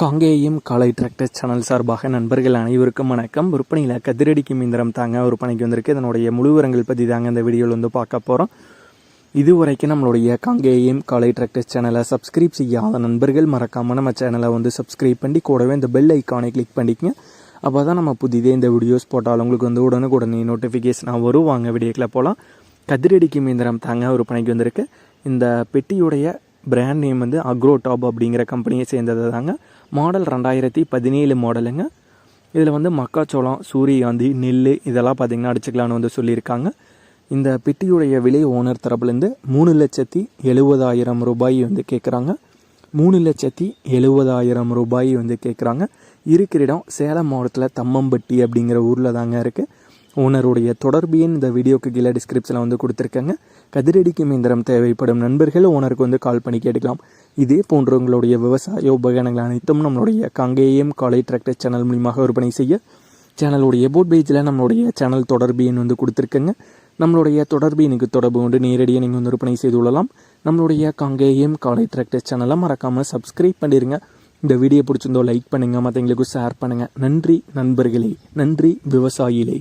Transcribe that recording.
காங்கேயம் காலை tractor channel சார்பாக நண்பர்கள் அனைவருக்கும் வணக்கம். விற்பனையில் கதிரடிக்கும் இயந்திரம் தாங்க விற்பனைக்கு வந்திருக்கு. இதனுடைய முழுவரங்கள் பற்றி தாங்க இந்த வீடியோவில் வந்து பார்க்க போகிறோம் இதுவரைக்கும் நம்மளுடைய காங்கேயம் காலை டிராக்டர் சேனலை சப்ஸ்கிரைப் செய்யாத நண்பர்கள் மறக்காமல் நம்ம சேனலை வந்து சப்ஸ்கிரைப் பண்ணி கூடவே இந்த பெல் ஐக்கானை கிளிக் பண்ணிக்கங்க. அப்போ தான் நம்ம புதிதே இந்த வீடியோஸ் போட்டால் உங்களுக்கு வந்து உடனுக்குடனே நோட்டிஃபிகேஷனாக வரும். வாங்க வீடியோக்கில் போகலாம் கதிரடிக்கும் இயந்திரம் தாங்க விற்பனைக்கு வந்திருக்கு. இந்த பெட்டியுடைய பிராண்ட் நேம் வந்து அக்ரோ டாப் அப்படிங்கிற கம்பெனியை சேர்ந்தது தாங்க மாடல் ரெண்டாயிரத்தி பதினேழு மாடலுங்க. இதில் வந்து மக்காச்சோளம் சூரியகாந்தி நெல் இதெல்லாம் பார்த்திங்கன்னா அடிச்சுக்கலான்னு வந்து சொல்லியிருக்காங்க. இந்த பெட்டியுடைய விலை ஓனர் தரப்புலேருந்து மூணு லட்சத்தி எழுபதாயிரம் ரூபாய் வந்து கேட்குறாங்க மூணு லட்சத்தி எழுபதாயிரம் ரூபாய் வந்து கேட்குறாங்க இருக்கிற இடம் சேலம் மாவட்டத்தில் தம்மம்பட்டி அப்படிங்கிற ஊரில் தாங்க இருக்குது ஓனருடைய தொடர்பு எண் இந்த வீடியோக்கு கீழே டிஸ்கிரிப்ஷனில் வந்து கொடுத்துருக்கேங்க. கதிரடிக்கும் இயந்திரம் தேவைப்படும் நண்பர்கள் ஓனருக்கு வந்து கால் பண்ணி கேட்டுக்கலாம். இதே போன்ற உங்களுடைய விவசாய உபகரணங்கள் அனைத்தும் நம்மளுடைய கங்கேயம் காலை டிராக்டர் சேனல் மூலியமாக விற்பனை செய்ய சேனலுடைய போட் பேஜில் நம்மளுடைய சேனல் தொடர்பு எண் வந்து கொடுத்துருக்கேங்க. நம்மளுடைய தொடர்பு எனக்கு தொடர்பு கொண்டு நேரடியாக நீங்கள் வந்து விற்பனை செய்து கொள்ளலாம். நம்மளுடைய காங்கேயம் காலை டிராக்டர் சேனலை மறக்காமல் சப்ஸ்கிரைப் பண்ணிடுங்க இந்த வீடியோ பிடிச்சிருந்தோ லைக் பண்ணுங்கள் மற்றவங்களுக்கும் ஷேர் பண்ணுங்கள் நன்றி நண்பர்களே நன்றி விவசாயிகளே.